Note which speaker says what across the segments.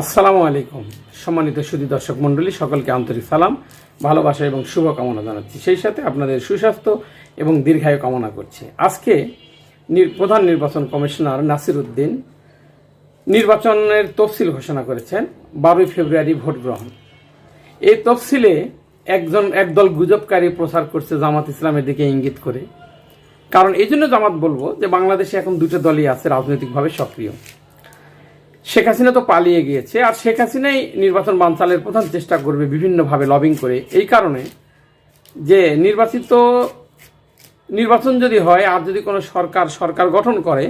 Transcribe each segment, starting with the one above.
Speaker 1: আসসালামু আলাইকুম। সম্মানিত সুদী দর্শক মণ্ডলী, সকলকে আন্তরিক সালাম, ভালোবাসা এবং শুভকামনা জানাচ্ছি। সেই সাথে আপনাদের সুস্বাস্থ্য এবং দীর্ঘায়ু কামনা করছি। আজকে প্রধান নির্বাচন কমিশনার নাসির উদ্দিন নির্বাচনের তফসিল ঘোষণা করেছেন, বারোই ফেব্রুয়ারি ভোট গ্রহণ। এই তফসিলে একজন, একদল গুজবকারী প্রচার করছে জামাত ইসলামের দিকে ইঙ্গিত করে। কারণ এই জন্য জামাত বলব যে, বাংলাদেশে এখন দুটো দলই আছে, রাজনৈতিকভাবে সক্রিয়। শেখ হাসিনা তো পালিয়ে গিয়েছে, আর শেখ হাসিনাই নির্বাচন বানচালের প্রধান চেষ্টা করবে বিভিন্নভাবে লবিং করে। এই কারণে যে নির্বাচিত নির্বাচন যদি হয়, আর যদি কোনো সরকার সরকার গঠন করে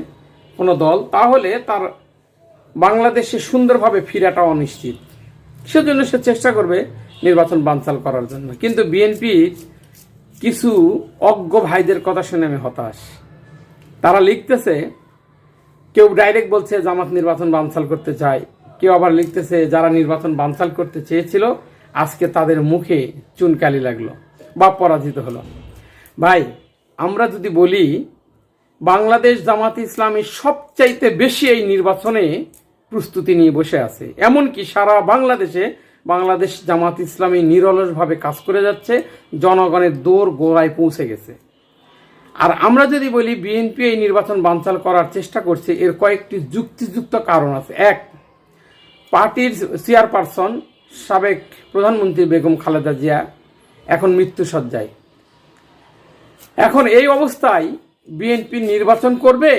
Speaker 1: কোনো দল, তাহলে তার বাংলাদেশে সুন্দরভাবে ফিরাটা অনিশ্চিত সেজন্য সে চেষ্টা করবে নির্বাচন বানচাল করার জন্য। কিন্তু বিএনপি কিছু অজ্ঞ ভাইদের কথা শুনে আমি হতাশ। তারা লিখতেছে কেউ ডাইরেক্ট বলছে জামাত নির্বাচন বানসাল করতে চায়। কেউ আবার লিখতেছে যারা নির্বাচন বানসাল করতে চেয়েছিল, আজকে তাদের মুখে চুনকালি লাগল বা পরাজিত হলো। ভাই, আমরা যদি বলি, বাংলাদেশ জামাত ইসলামী সবচাইতে বেশি এই নির্বাচনে প্রস্তুতি নিয়ে বসে আছে। এমনকি সারা বাংলাদেশে বাংলাদেশ জামাত ইসলামী নিরলসভাবে কাজ করে যাচ্ছে, জনগণের দৌড় গোড়ায় পৌঁছে গেছে। আর আমরা যদি বলি বিএনপি এই নির্বাচন বানচাল করার চেষ্টা করছে, এর কয়েকটি যুক্তিযুক্ত কারণ আছে। এক, পার্টির চেয়ারপারসন সাবেক প্রধানমন্ত্রী বেগম খালেদা জিয়া এখন মৃত্যুসজ্জায়। এখন এই অবস্থায় বিএনপি নির্বাচন করবে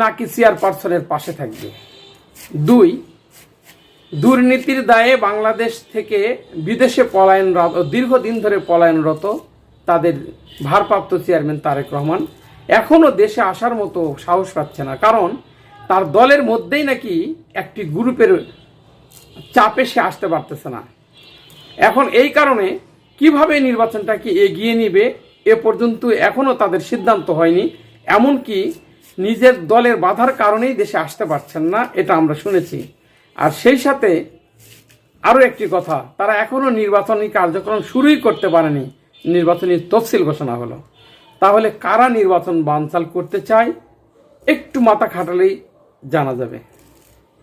Speaker 1: নাকি চেয়ারপারসনের পাশে থাকবে? দুই, দুর্নীতির দায়ে বাংলাদেশ থেকে বিদেশে পলায়নরত, দীর্ঘদিন ধরে পলায়নরত তাদের ভারপ্রাপ্ত চেয়ারম্যান তারেক রহমান এখনও দেশে আসার মতো সাহস পাচ্ছে না। কারণ তার দলের মধ্যেই নাকি একটি গ্রুপের চাপে সে আসতে পারতেছে না। এখন এই কারণে কীভাবে নির্বাচনটাকে এগিয়ে নিবে এ পর্যন্ত এখনও তাদের সিদ্ধান্ত হয়নি। এমনকি নিজের দলের বাধার কারণেই দেশে আসতে পারছেন না, এটা আমরা শুনেছি। আর সেই সাথে আরও একটি কথা, তারা এখনও নির্বাচনী কার্যক্রম শুরুই করতে পারেনি। নির্বাচনী তফসিল ঘোষণা হলো। তাহলে কারা নির্বাচন বানচাল করতে চায়, একটু মাথা খাটালেই জানা যাবে।